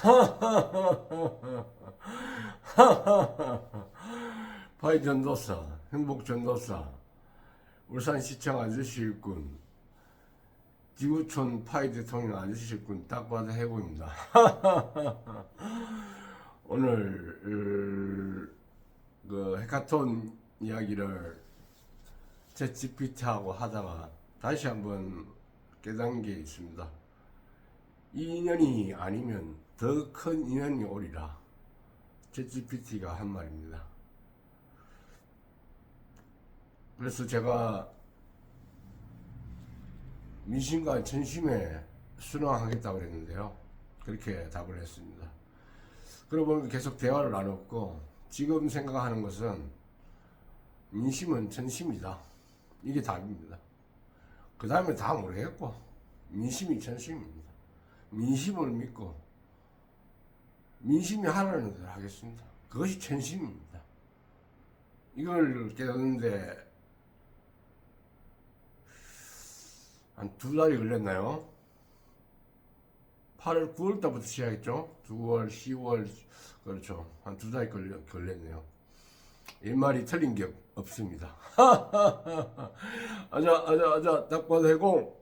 파이 전도사, 행복 전도사, 울산시청 아저씨 일꾼, 지구촌 파이 대통령 아저씨 일꾼 딱 봐도 해고입니다. 오늘 어, 그 해카톤 이야기를 제 GPT하고 하다가 다시 한번 깨달은 게 있습니다. 이 인연이 아니면 더 큰 인연이 오리라. 제 GPT가 한 말입니다. 그래서 제가 민심과 전심에 순응하겠다고 그랬는데요. 그렇게 답을 했습니다. 그러고 보면 계속 대화를 나눴고 지금 생각하는 것은 민심은 전심이다. 이게 답입니다. 그 다음에 다 모르겠고 민심이 전심입니다. 민심을 믿고 민심이 하라는 대로 하겠습니다. 그것이 전심입니다. 이걸 깨닫는데 한 두 달이 걸렸나요? 8월 9월 달부터 시작했죠. 9월, 10월 그렇죠. 한 두 달이 걸려, 걸렸네요. 일말이 틀린 게 없습니다. 아자 아자 아자 딱 봐도 해고